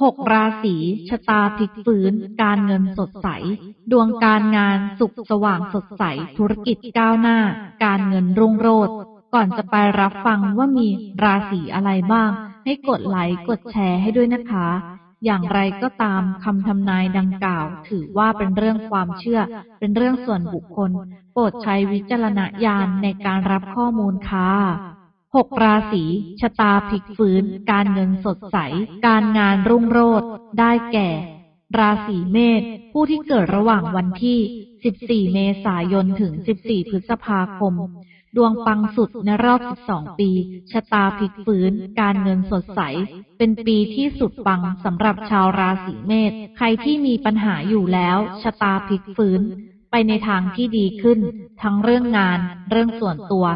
หกราศีชะตาพลิกฟื้น การเงินสดใส ดวงการงานสุขสว่างสดใส ธุรกิจก้าวหน้า การเงินรุ่งโรจน์ก่อนจะไปรับฟังว่ามีราศีอะไรบ้าง ให้กดไลค์กดแชร์ให้ด้วยนะคะ อย่างไรก็ตามคำทำนายดังกล่าว ถือว่าเป็นเรื่องความเชื่อ เป็นเรื่องส่วนบุคคล โปรดใช้วิจารณญาณในการรับข้อมูลค่ะ หกราศีชะตาพลิกฟื้น การเงินสดใส การงานรุ่งโรจน์ได้แก่ ราศีเมษผู้ที่เกิดระหว่างวันที่ 14 เมษายนถึง 14 พฤษภาคม ดวงปังสุดในรอบ 12 ปี ชะตาพลิกฟื้น การเงินสดใส เป็นปีที่สุดปังสำหรับชาวราศีเมษ ใครที่มีปัญหาอยู่แล้ว ชะตาพลิกฟื้น ไปในทางที่ดีขึ้น ทั้งเรื่องงาน เรื่องส่วนตัว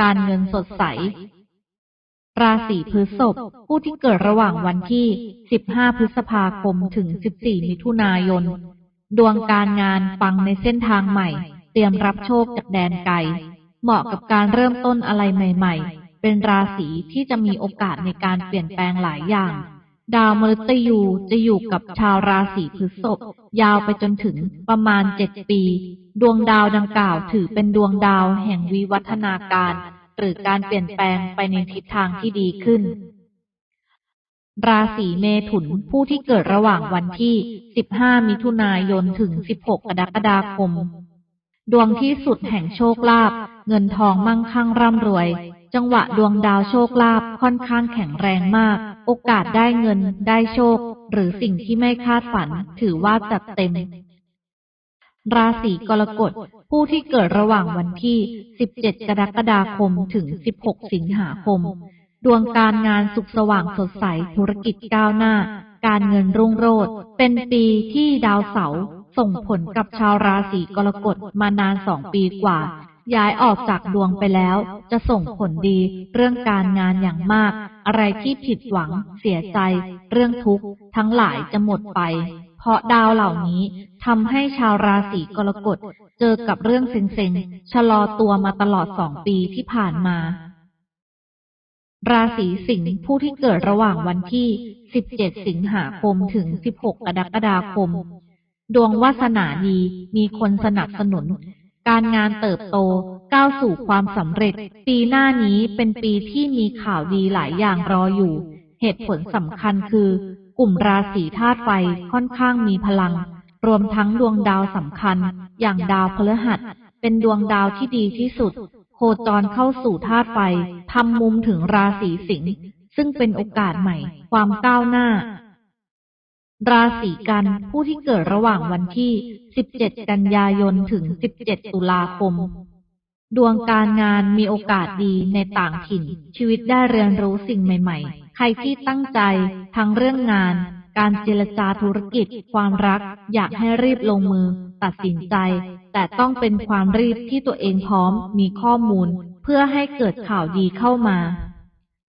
การเงินสดใส ราศีพฤษภผู้ที่เกิดระหว่างวันที่ 15 พฤษภาคมถึง 14 มิถุนายน ดวงการงานปังในเส้นทางใหม่ เตรียมรับโชคจากแดนไกล เหมาะกับการเริ่มต้นอะไรใหม่ ๆ เป็นราศีที่จะมีโอกาสในการเปลี่ยนแปลงหลายอย่าง ดาวมฤตยูจะอยู่กับชาวราศีพฤษภยาวไปจนถึงประมาณ7ปี ดวงดาวดังกล่าวถือเป็นดวงดาวแห่งวิวัฒนาการ หรือการเปลี่ยนแปลงไปในทิศทางที่ดีขึ้น ราศีเมถุนผู้ที่เกิดระหว่างวันที่ 15 มิถุนายนถึง 16 กรกฎาคม ดวงที่สุดแห่งโชคลาภเงินทองมั่งคั่งร่ำรวย จังหวะดวงดาวโชคลาภค่อนข้างแข็งแรงมาก โอกาสได้เงินได้โชค หรือสิ่งที่ไม่คาดฝันถือว่าจัดเต็ม ราศีกรกฎ ผู้ที่เกิดระหว่างวันที่ 17 กรกฎาคมถึง 16 สิงหาคม ดวงการงานสุขสว่างสดใสธุรกิจก้าวหน้า การเงินรุ่งโรจน์เป็นปีที่ดาวเสาร์ส่งผลกับชาวราศีกรกฎมานานสองปีกว่า ย้ายออกจากดวงไปแล้ว จะส่งผลดีเรื่องการงานอย่างมาก อะไรที่ผิดหวัง เสียใจ เรื่องทุกข์ทั้งหลายจะหมดไป เพราะดาวเหล่านี้ทำให้ชาวราศีกรกฎเจอกับเรื่องเซ็งๆชะลอตัวมาตลอดสองปีที่ผ่านมาราศีสิงห์ผู้ที่เกิดระหว่างวันที่ 17 สิงหาคมถึง 16 กรกฎาคม ดวงวาสนาดีมีคนสนับสนุน การงานเติบโตก้าวสู่ความสำเร็จ ปีหน้านี้เป็นปีที่มีข่าวดีหลายอย่างรออยู่ เหตุผลสำคัญคือ กลุ่มราศีธาตุไฟค่อนข้างมีพลัง รวมทั้งดวงดาวสำคัญ อย่างดาวพฤหัส เป็นดวงดาวที่ดีที่สุด โคจรเข้าสู่ธาตุไฟทำมุมถึงราศีสิงห์ซึ่งเป็นโอกาสใหม่ ความก้าวหน้า ราศีกันผู้ที่เกิดระหว่างวันที่ 17 กันยายนถึง 17 ตุลาคม ดวงการงานมีโอกาสดีในต่างถิ่น ชีวิตได้เรียนรู้สิ่งใหม่ ๆ ใครที่ตั้งใจทั้งเรื่องงาน การเจรจาธุรกิจ ความรัก อยากให้รีบลงมือ ตัดสินใจ แต่ต้องเป็นความรีบที่ตัวเองพร้อมมีข้อมูล เพื่อให้เกิดข่าวดีเข้ามา